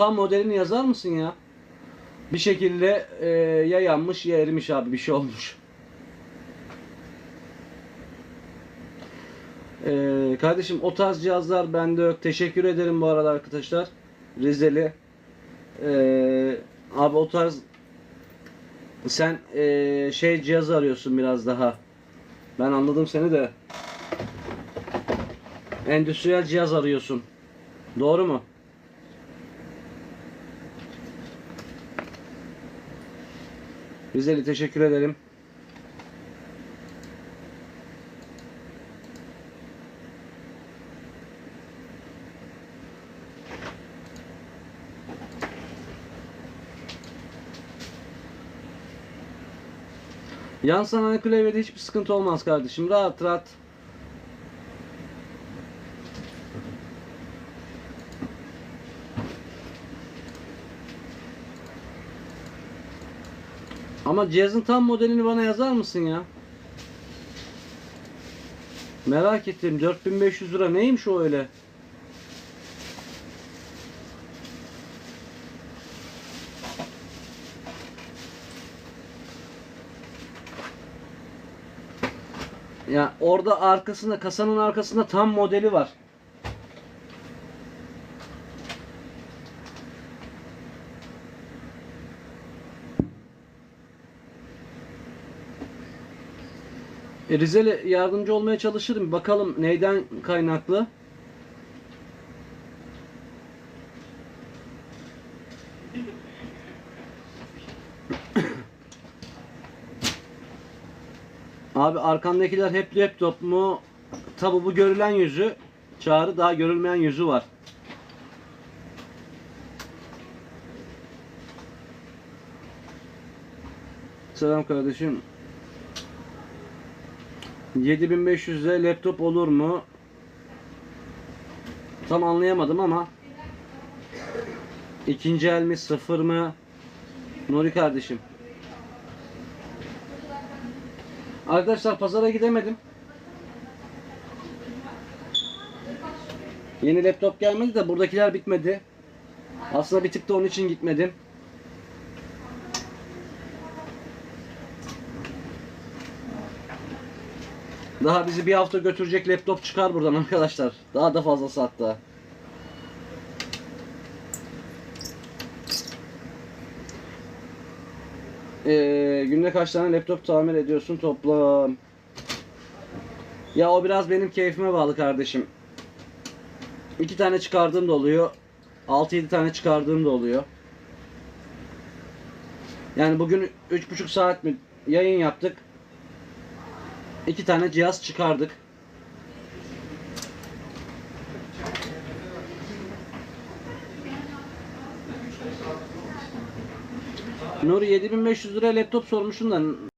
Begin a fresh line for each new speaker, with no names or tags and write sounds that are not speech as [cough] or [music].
tam modelini yazar mısın ya? Bir şekilde e, ya yanmış ya erimiş abi bir şey olmuş. E, kardeşim o tarz cihazlar bende yok. Teşekkür ederim bu arada arkadaşlar. Rizeli. E, abi o tarz sen e, şey cihaz arıyorsun biraz daha. Ben anladım seni de. Endüstriyel cihaz arıyorsun. Doğru mu? Rizeli teşekkür ederim. Yan sanayi klavyede hiçbir sıkıntı olmaz kardeşim. Rahat rahat. Ama cihazın tam modelini bana yazar mısın ya? Merak ettim. 4500 lira neymiş o öyle? Ya orada arkasında kasanın arkasında tam modeli var. E, Rizeli yardımcı olmaya çalışırım. Bakalım neyden kaynaklı. [coughs] Abi arkandakiler hep laptop mu? Tabi bu görülen yüzü. Çağrı daha görülmeyen yüzü var. Selam kardeşim. 7500'e laptop olur mu? Tam anlayamadım ama ikinci el mi sıfır mı? Nuri kardeşim. Arkadaşlar pazara gidemedim. Yeni laptop gelmedi de buradakiler bitmedi. Aslında bir tık da onun için gitmedim. Daha bizi bir hafta götürecek laptop çıkar buradan arkadaşlar. Daha da fazlası hatta. Ee, günde kaç tane laptop tamir ediyorsun toplam? Ya o biraz benim keyfime bağlı kardeşim. İki tane çıkardığım da oluyor. 6-7 tane çıkardığım da oluyor. Yani bugün 3,5 saat mi yayın yaptık. İki tane cihaz çıkardık. Nuri 7500 lira laptop sormuşsun da